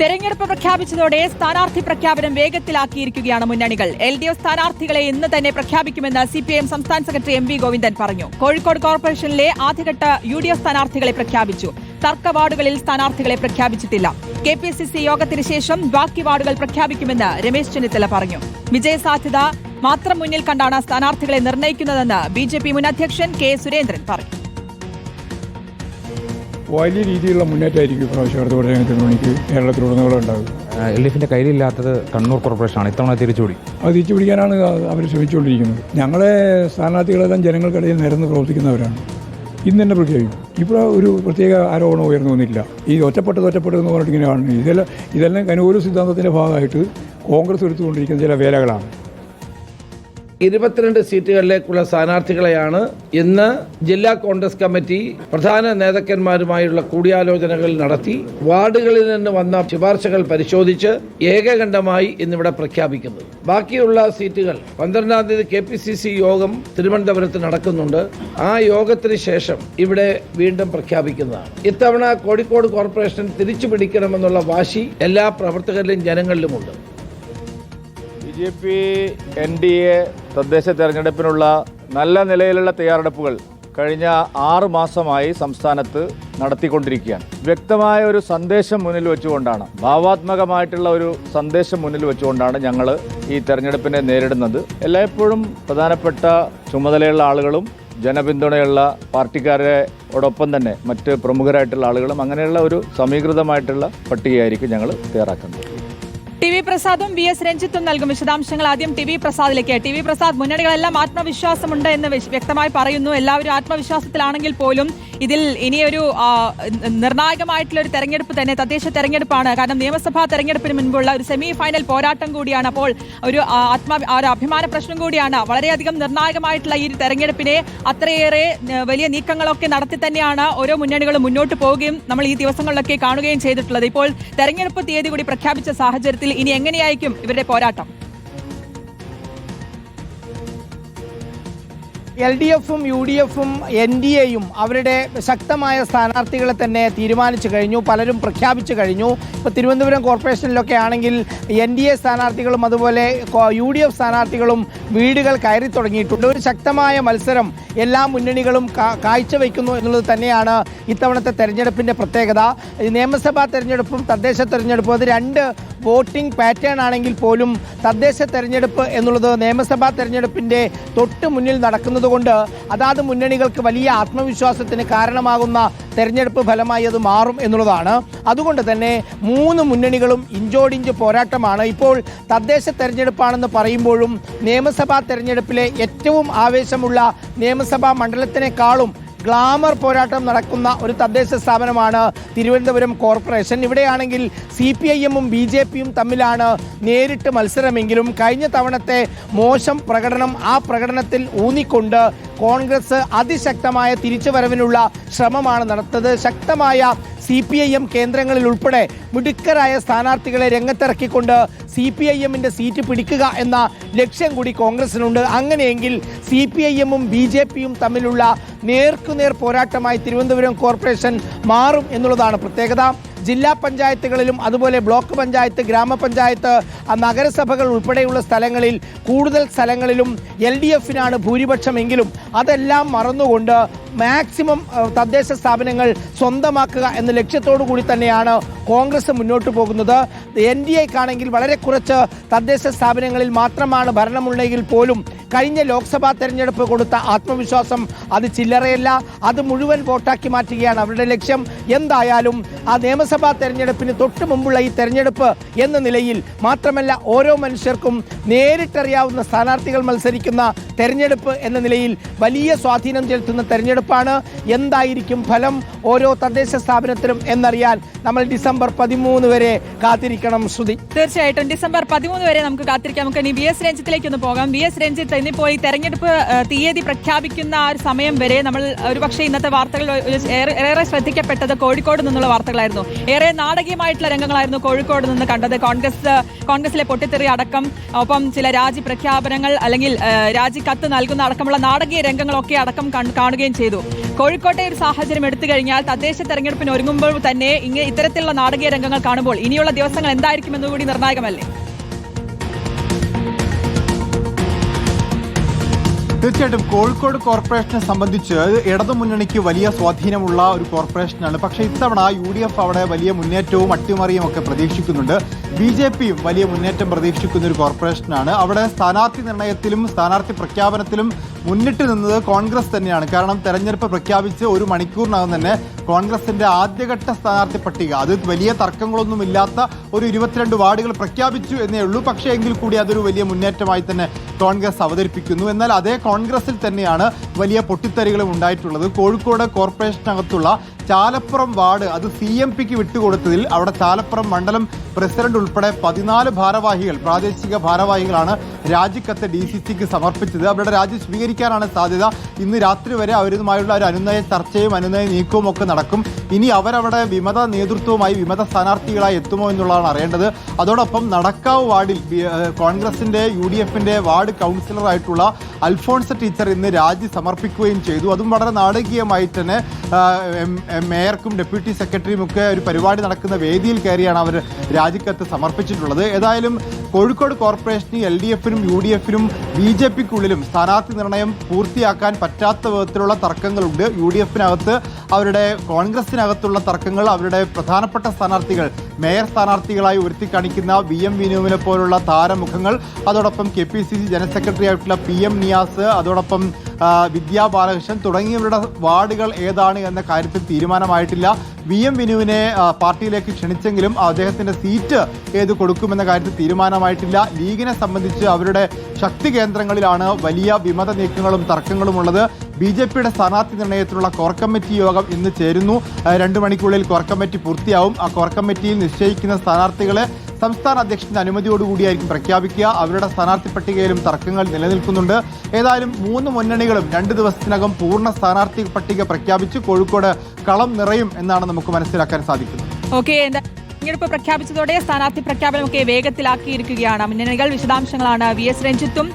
തെരഞ്ഞെടുപ്പ് പ്രഖ്യാപിച്ചതോടെ സ്ഥാനാർത്ഥി പ്രഖ്യാപനം വേഗത്തിലാക്കിയിരിക്കുകയാണ് മുന്നണികൾ. എൽ ഡി എഫ് സ്ഥാനാർത്ഥികളെ ഇന്ന് തന്നെ പ്രഖ്യാപിക്കുമെന്ന് സി പി എം സംസ്ഥാന സെക്രട്ടറി എം വി ഗോവിന്ദൻ പറഞ്ഞു. കോഴിക്കോട് കോർപ്പറേഷനിലെ ആദ്യഘട്ട യു ഡി എഫ് സ്ഥാനാർത്ഥികളെ പ്രഖ്യാപിച്ചു. തർക്ക വാർഡുകളിൽ സ്ഥാനാർത്ഥികളെ പ്രഖ്യാപിച്ചിട്ടില്ല. കെ പി സി സി യോഗത്തിന് ശേഷം ബാക്കി വാർഡുകൾ പ്രഖ്യാപിക്കുമെന്ന് രമേശ് ചെന്നിത്തല പറഞ്ഞു. വിജയസാധ്യത മാത്രം മുന്നിൽ കണ്ടാണ് സ്ഥാനാർത്ഥികളെ നിർണയിക്കുന്നതെന്ന് ബി ജെ പി മുൻ അധ്യക്ഷൻ കെ സുരേന്ദ്രൻ പറഞ്ഞു. വലിയ രീതിയിലുള്ള മുന്നേറ്റമായിരിക്കും ഇപ്രാവശ്യം അടുത്ത തെരഞ്ഞെടുപ്പിന് എനിക്ക് കേരളത്തിലുടനീളം ഉണ്ടാകും എൽ ഡി എഫിന്റെ കയ്യിലില്ലാത്തത് കണ്ണൂർ കോർപ്പറേഷനാണ് ഇത്തവണ തിരിച്ചുപിടി അത് തിരിച്ചു പിടിക്കാനാണ് അവർ ശ്രമിച്ചുകൊണ്ടിരിക്കുന്നത്. ഞങ്ങളെ സ്ഥാനാർത്ഥികളെല്ലാം ജനങ്ങൾക്കിടയിൽ നിരന്ന് പ്രവർത്തിക്കുന്നവരാണ്. ഇന്ന് തന്നെ പ്രഖ്യാപിക്കും ഇപ്പോൾ ഒരു പ്രത്യേക ആരോപണം ഉയർന്നു വന്നില്ല. ഈ ഒറ്റപ്പെട്ടത് ഒറ്റപ്പെട്ടത് എന്ന് പറഞ്ഞിട്ട് ഇങ്ങനെയാണ് ഇതെല്ലാം ഇതെല്ലാം കനൂര് സിദ്ധാന്തത്തിന്റെ ഭാഗമായിട്ട് കോൺഗ്രസ് എടുത്തുകൊണ്ടിരിക്കുന്ന ചില വേലകളാണ്. ഇരുപത്തിരണ്ട് സീറ്റുകളിലേക്കുള്ള സ്ഥാനാർത്ഥികളെയാണ് ഇന്ന് ജില്ലാ കോൺഗ്രസ് കമ്മിറ്റി പ്രധാന നേതാക്കന്മാരുമായുള്ള കൂടിയാലോചനകൾ നടത്തി വാർഡുകളിൽ നിന്ന് വന്ന ശുപാർശകൾ പരിശോധിച്ച് ഏകകണ്ഠമായി ഇന്നിവിടെ പ്രഖ്യാപിക്കുന്നത് ബാക്കിയുള്ള സീറ്റുകൾ പന്ത്രണ്ടാം തീയതി കെ പി സി സി യോഗം തിരുവനന്തപുരത്ത് നടക്കുന്നുണ്ട്. ആ യോഗത്തിന് ശേഷം ഇവിടെ വീണ്ടും പ്രഖ്യാപിക്കുന്നതാണ്. ഇത്തവണ കോഴിക്കോട് കോർപ്പറേഷൻ തിരിച്ചു പിടിക്കണമെന്നുള്ള വാശി എല്ലാ പ്രവർത്തകരിലും ജനങ്ങളിലുമുണ്ട്. B J P N D A തദ്ദേശ തെരഞ്ഞെടുപ്പിനുള്ള നല്ല നിലയിലുള്ള തയ്യാറെടുപ്പുകൾ കഴിഞ്ഞ ആറ് മാസമായി സംസ്ഥാനത്ത് നടത്തിക്കൊണ്ടിരിക്കുകയാണ്. വ്യക്തമായ ഒരു സന്ദേശം മുന്നിൽ വെച്ചുകൊണ്ടാണ് ഭാവാത്മകമായിട്ടുള്ള ഒരു സന്ദേശം മുന്നിൽ വെച്ചുകൊണ്ടാണ് ഞങ്ങൾ ഈ തെരഞ്ഞെടുപ്പിനെ നേരിടുന്നത്. എല്ലായ്പ്പോഴും പ്രധാനപ്പെട്ട ചുമതലയുള്ള ആളുകളും ജനപിന്തുണയുള്ള പാർട്ടിക്കാരോടൊപ്പം തന്നെ മറ്റ് പ്രമുഖരായിട്ടുള്ള ആളുകളും അങ്ങനെയുള്ള ഒരു സമീകൃതമായിട്ടുള്ള പട്ടികയായിരിക്കും ഞങ്ങൾ തയ്യാറാക്കുന്നത്. ടി വി പ്രസാദും വി എസ് രഞ്ജിത്തും നൽകും വിശദാംശങ്ങൾ ആദ്യം ടി വി പ്രസാദിലേക്ക്. ടി വി പ്രസാദ് മുന്നണികളെല്ലാം ആത്മവിശ്വാസമുണ്ട് എന്ന് വ്യക്തമായി പറയുന്നു. എല്ലാവരും ആത്മവിശ്വാസത്തിലാണെങ്കിൽ പോലും ഇതിൽ ഇനിയൊരു നിർണായകമായിട്ടുള്ള ഒരു തെരഞ്ഞെടുപ്പ് തന്നെ തദ്ദേശ തെരഞ്ഞെടുപ്പാണ്. കാരണം നിയമസഭാ തെരഞ്ഞെടുപ്പിന് മുൻപുള്ള ഒരു സെമി ഫൈനൽ പോരാട്ടം കൂടിയാണ് അപ്പോൾ ഒരു ആത്മ ഒരു അഭിമാന പ്രശ്നം കൂടിയാണ്. വളരെയധികം നിർണായകമായിട്ടുള്ള ഈ തെരഞ്ഞെടുപ്പിനെ അത്രയേറെ വലിയ നീക്കങ്ങളൊക്കെ നടത്തി തന്നെയാണ് ഓരോ മുന്നണികളും മുന്നോട്ട് പോവുകയും നമ്മൾ ഈ ദിവസങ്ങളിലൊക്കെ കാണുകയും ചെയ്തിട്ടുള്ളത്. ഇപ്പോൾ തെരഞ്ഞെടുപ്പ് തീയതി കൂടി പ്രഖ്യാപിച്ച സാഹചര്യത്തിൽ ഇനി എങ്ങനെയായിരിക്കും ഇവരുടെ പോരാട്ടം? എൽ ഡി എഫും യു ഡി എഫും എൻ ഡി എയും അവരുടെ ശക്തമായ സ്ഥാനാർത്ഥികളെ തന്നെ തീരുമാനിച്ചു കഴിഞ്ഞു പലരും പ്രഖ്യാപിച്ചു കഴിഞ്ഞു. ഇപ്പോൾ തിരുവനന്തപുരം കോർപ്പറേഷനിലൊക്കെ ആണെങ്കിൽ എൻ ഡി എ സ്ഥാനാർത്ഥികളും അതുപോലെ യു ഡി എഫ് സ്ഥാനാർത്ഥികളും വീടുകൾ കയറി തുടങ്ങിയിട്ടുണ്ട്. ഒരു ശക്തമായ മത്സരം എല്ലാ മുന്നണികളും കാഴ്ചവെക്കുന്നു എന്നുള്ളത് തന്നെയാണ് ഇത്തവണത്തെ തെരഞ്ഞെടുപ്പിന്റെ പ്രത്യേകത. നിയമസഭാ തെരഞ്ഞെടുപ്പും തദ്ദേശ തെരഞ്ഞെടുപ്പും അത് രണ്ട് വോട്ടിംഗ് പാറ്റേൺ ആണെങ്കിൽ പോലും തദ്ദേശ തെരഞ്ഞെടുപ്പ് എന്നുള്ളത് നിയമസഭാ തെരഞ്ഞെടുപ്പിന്റെ തൊട്ട് മുന്നിൽ നടക്കുന്നത് കൊണ്ട് അതാത് മുന്നണികൾക്ക് വലിയ ആത്മവിശ്വാസത്തിന് കാരണമാകുന്ന തെരഞ്ഞെടുപ്പ് ഫലമായി അത് മാറും എന്നുള്ളതാണ്. അതുകൊണ്ട് തന്നെ മൂന്ന് മുന്നണികളും ഇഞ്ചോടിഞ്ച് പോരാട്ടമാണ്. ഇപ്പോൾ തദ്ദേശ തെരഞ്ഞെടുപ്പാണെന്ന് പറയുമ്പോഴും നിയമസഭാ തെരഞ്ഞെടുപ്പിലെ ഏറ്റവും ആവേശമുള്ള നിയമസഭാ മണ്ഡലത്തിനേക്കാളും ഗ്ലാമർ പോരാട്ടം നടക്കുന്ന ഒരു തദ്ദേശ സ്ഥാപനമാണ് തിരുവനന്തപുരം കോർപ്പറേഷൻ. ഇവിടെയാണെങ്കിൽ സി പി ഐ എമ്മും ബി ജെ പിയും തമ്മിലാണ് നേരിട്ട് മത്സരമെങ്കിലും കഴിഞ്ഞ തവണത്തെ മോശം പ്രകടനം ആ പ്രകടനത്തിൽ ഊന്നിക്കൊണ്ട് കോൺഗ്രസ് അതിശക്തമായ തിരിച്ചുവരവിനുള്ള ശ്രമമാണ് നടത്തുന്നത് ശക്തമായ സി പി ഐ എം കേന്ദ്രങ്ങളിൽ ഉൾപ്പെടെ മിടുക്കരായ സ്ഥാനാർത്ഥികളെ രംഗത്തിറക്കിക്കൊണ്ട് സി പി ഐ എമ്മിന്റെ സീറ്റ് പിടിക്കുക എന്ന ലക്ഷ്യം കൂടി കോൺഗ്രസിനുണ്ട്. അങ്ങനെയെങ്കിൽ സി പി ഐ എമ്മും ബി ജെ പിയും തമ്മിലുള്ള നേർക്കുനേർ പോരാട്ടമായി തിരുവനന്തപുരം കോർപ്പറേഷൻ മാറും എന്നുള്ളതാണ് പ്രത്യേകത. ജില്ലാ പഞ്ചായത്തുകളിലും അതുപോലെ ബ്ലോക്ക് പഞ്ചായത്ത് ഗ്രാമപഞ്ചായത്ത് നഗരസഭകൾ ഉൾപ്പെടെയുള്ള സ്ഥലങ്ങളിൽ കൂടുതൽ സ്ഥലങ്ങളിലും എൽ ഡി എഫിനാണ് ഭൂരിപക്ഷമെങ്കിലും അതെല്ലാം മറന്നുകൊണ്ട് മാക്സിമം തദ്ദേശ സ്ഥാപനങ്ങൾ സ്വന്തമാക്കുക എന്ന ലക്ഷ്യത്തോടു കൂടി തന്നെയാണ് കോൺഗ്രസ് മുന്നോട്ട് പോകുന്നത്. എൻ ഡി എക്കാണെങ്കിൽ വളരെ കുറച്ച് തദ്ദേശ സ്ഥാപനങ്ങളിൽ മാത്രമാണ് ഭരണമുണ്ടെങ്കിൽ പോലും കഴിഞ്ഞ ലോക്സഭാ തെരഞ്ഞെടുപ്പ് കൊടുത്ത ആത്മവിശ്വാസം അത് ചില്ലറയല്ല അത് മുഴുവൻ വോട്ടാക്കി മാറ്റുകയാണ് അവരുടെ ലക്ഷ്യം. എന്തായാലും ആ നിയമസഭാ തെരഞ്ഞെടുപ്പിന് തൊട്ടു മുമ്പുള്ള ഈ തെരഞ്ഞെടുപ്പ് എന്ന നിലയിൽ മാത്രമല്ല ഓരോ മനുഷ്യർക്കും നേരിട്ടറിയാവുന്ന സ്ഥാനാർത്ഥികൾ മത്സരിക്കുന്ന തെരഞ്ഞെടുപ്പ് എന്ന നിലയിൽ വലിയ സ്വാധീനം ചെലുത്തുന്ന തെരഞ്ഞെടുപ്പാണ്. എന്തായിരിക്കും ഫലം ഓരോ തദ്ദേശ സ്ഥാപനത്തിലും എന്നറിയാൻ നമ്മൾ ഡിസംബർ പതിമൂന്ന് വരെ കാത്തിരിക്കണം ശ്രുതി. തീർച്ചയായിട്ടും. ഡിസംബർ പതിമൂന്ന് വരെ നമുക്ക് കാത്തിരിക്കാം. നമുക്ക് ഇനി വി എസ് രഞ്ജിത്തിലേക്ക് ഒന്ന് പോകാം. വി എസ് രഞ്ജിത്ത് പക്ഷേ ഇന്നിപ്പോൾ ഈ തെരഞ്ഞെടുപ്പ് തീയതി പ്രഖ്യാപിക്കുന്ന ആ ഒരു സമയം വരെ നമ്മൾ ഒരു പക്ഷേ ഇന്നത്തെ വാർത്തകൾ ഏറെ ശ്രദ്ധിക്കപ്പെട്ടത് കോഴിക്കോട് നിന്നുള്ള വാർത്തകളായിരുന്നു. ഏറെ നാടകീയമായിട്ടുള്ള രംഗങ്ങളായിരുന്നു കോഴിക്കോട് നിന്ന് കണ്ടത്. കോൺഗ്രസ് കോൺഗ്രസിലെ പൊട്ടിത്തെറി അടക്കം ഒപ്പം ചില രാജി പ്രഖ്യാപനങ്ങൾ അല്ലെങ്കിൽ രാജി കത്ത് നൽകുന്ന അടക്കമുള്ള നാടകീയ രംഗങ്ങളൊക്കെ അടക്കം കാണുകയും ചെയ്തു. കോഴിക്കോട്ടെ ഒരു സാഹചര്യം എടുത്തു കഴിഞ്ഞാൽ തദ്ദേശ തെരഞ്ഞെടുപ്പിന് ഒരുങ്ങുമ്പോൾ തന്നെ ഇങ്ങനെ ഇത്തരത്തിലുള്ള നാടകീയ രംഗങ്ങൾ കാണുമ്പോൾ ഇനിയുള്ള ദിവസങ്ങൾ എന്തായിരിക്കുമെന്നുകൂടി നിർണായകമല്ലേ? തീർച്ചയായിട്ടും കോഴിക്കോട് കോർപ്പറേഷനെ സംബന്ധിച്ച് ഇടതുമുന്നണിക്ക് വലിയ സ്വാധീനമുള്ള ഒരു കോർപ്പറേഷനാണ്. പക്ഷെ ഇത്തവണ യു ഡി എഫ് അവിടെ വലിയ മുന്നേറ്റവും അട്ടിമറിയും ഒക്കെ പ്രതീക്ഷിക്കുന്നുണ്ട്. ബി ജെ പിയും വലിയ മുന്നേറ്റം പ്രതീക്ഷിക്കുന്ന ഒരു കോർപ്പറേഷനാണ്. അവിടെ സ്ഥാനാർത്ഥി നിർണയത്തിലും സ്ഥാനാർത്ഥി പ്രഖ്യാപനത്തിലും മുന്നിട്ട് നിന്നത് കോൺഗ്രസ് തന്നെയാണ്. കാരണം തെരഞ്ഞെടുപ്പ് പ്രഖ്യാപിച്ച് ഒരു മണിക്കൂറിനകം തന്നെ കോൺഗ്രസിന്റെ ആദ്യഘട്ട സ്ഥാനാർത്ഥി പട്ടിക. അത് വലിയ തർക്കങ്ങളൊന്നുമില്ലാത്ത ഒരു ഇരുപത്തിരണ്ട് വാർഡുകൾ പ്രഖ്യാപിച്ചു എന്നേ ഉള്ളൂ. പക്ഷേ എങ്കിൽ കൂടി അതൊരു വലിയ മുന്നേറ്റമായി തന്നെ കോൺഗ്രസ് അവതരിപ്പിക്കുന്നു. എന്നാൽ അതേ കോൺഗ്രസിൽ തന്നെയാണ് വലിയ പൊട്ടിത്തെറികളും ഉണ്ടായിട്ടുള്ളത്. കോഴിക്കോട് കോർപ്പറേഷനകത്തുള്ള ചാലപ്പുറം വാർഡ് അത് സി എം പിക്ക് വിട്ടുകൊടുത്തതിൽ അവിടെ ചാലപ്പുറം മണ്ഡലം പ്രസിഡന്റ് ഉൾപ്പെടെ പതിനാല് ഭാരവാഹികൾ പ്രാദേശിക ഭാരവാഹികളാണ് രാജിക്കത്ത് ഡി സി സിക്ക് സമർപ്പിച്ചത്. അവരുടെ രാജി സ്വീകരിക്കാനാണ് സാധ്യത. ഇന്ന് രാത്രി വരെ അവരുമായുള്ള ഒരു അനുനയ ചർച്ചയും അനുനയ നീക്കവും ഒക്കെ നടക്കും. ഇനി അവരവിടെ വിമത നേതൃത്വവുമായി വിമത സ്ഥാനാർത്ഥികളായി എത്തുമോ എന്നുള്ളതാണ് അറിയേണ്ടത്. അതോടൊപ്പം നടക്കാവ് വാർഡിൽ കോൺഗ്രസിന്റെ യു ഡി എഫിന്റെ വാർഡ് കൗൺസിലറായിട്ടുള്ള അൽഫോൺസ് ടീച്ചർ ഇന്ന് രാജി സമർപ്പിക്കുകയും ചെയ്തു. അതും വളരെ നാടകീയമായി തന്നെ മേയർക്കും ഡെപ്യൂട്ടി സെക്രട്ടറിയും ഒക്കെ ഒരു പരിപാടി നടക്കുന്ന വേദിയിൽ കയറിയാണ് അവർ രാജിക്കത്ത് സമർപ്പിച്ചിട്ടുള്ളത്. ഏതായാലും കോഴിക്കോട് കോർപ്പറേഷന് എൽ ഡി എഫിനും യു ഡി എഫിനും ബി ജെ പിക്കുള്ളിലും സ്ഥാനാർത്ഥി നിർണയം പൂർത്തിയാക്കാൻ പറ്റാത്ത വിധത്തിലുള്ള തർക്കങ്ങളുണ്ട്. യു ഡി എഫിനകത്ത് അവരുടെ കോൺഗ്രസിനകത്തുള്ള തർക്കങ്ങൾ അവരുടെ പ്രധാനപ്പെട്ട സ്ഥാനാർത്ഥികൾ മേയർ സ്ഥാനാർത്ഥികളായി ഉയർത്തി കാണിക്കുന്ന വി എം വിനുവിനെ പോലുള്ള താരമുഖങ്ങൾ അതോടൊപ്പം K P C C general secretary ആയിട്ടുള്ള പി എം നിയാസ് അതോടൊപ്പം വിദ്യാ ബാലകൃഷ്ണൻ തുടങ്ങിയവരുടെ വാർഡുകൾ ഏതാണ് എന്ന കാര്യത്തിൽ തീരുമാനമായിട്ടില്ല. വി എം വിനുവിനെ പാർട്ടിയിലേക്ക് ക്ഷണിച്ചെങ്കിലും അദ്ദേഹത്തിന്റെ സീറ്റ് ഏത് കൊടുക്കുമെന്ന കാര്യത്തിൽ തീരുമാനമായിട്ടില്ല. ലീഗിനെ സംബന്ധിച്ച് അവരുടെ ശക്തി കേന്ദ്രങ്ങളിലാണ് വലിയ വിമത നീക്കങ്ങളും തർക്കങ്ങളും ഉള്ളത്. ബി ജെ പിയുടെ സ്ഥാനാർത്ഥി നിർണയത്തിലുള്ള കോർ കമ്മിറ്റി യോഗം ഇന്ന് ചേരുന്നു. രണ്ട് മണിക്കുള്ളിൽ കോർ കമ്മിറ്റി പൂർത്തിയാവും. ആ കോർ കമ്മിറ്റിയിൽ നിശ്ചയിക്കുന്ന സ്ഥാനാർത്ഥികളെ സംസ്ഥാന അധ്യക്ഷന്റെ അനുമതിയോടുകൂടിയായിരിക്കും പ്രഖ്യാപിക്കുക. അവരുടെ സ്ഥാനാർത്ഥി പട്ടികയിലും തർക്കങ്ങൾ നിലനിൽക്കുന്നുണ്ട്. ഏതായാലും മൂന്ന് മുന്നണികളും രണ്ട് ദിവസത്തിനകം പൂർണ സ്ഥാനാർത്ഥി പട്ടിക പ്രഖ്യാപിച്ച് കോഴിക്കോട് കളം നിറയും എന്നാണ് നമുക്ക് മനസ്സിലാക്കാൻ സാധിക്കുന്നത്. ഓക്കെ തെരഞ്ഞെടുപ്പ് പ്രഖ്യാപിച്ചതോടെ സ്ഥാനാർത്ഥി പ്രഖ്യാപനമൊക്കെ വേഗത്തിലാക്കിയിരിക്കുകയാണ്. മുന്നണികൾ വിശദാംശങ്ങളാണ് വി എസ് രഞ്ജിത്തും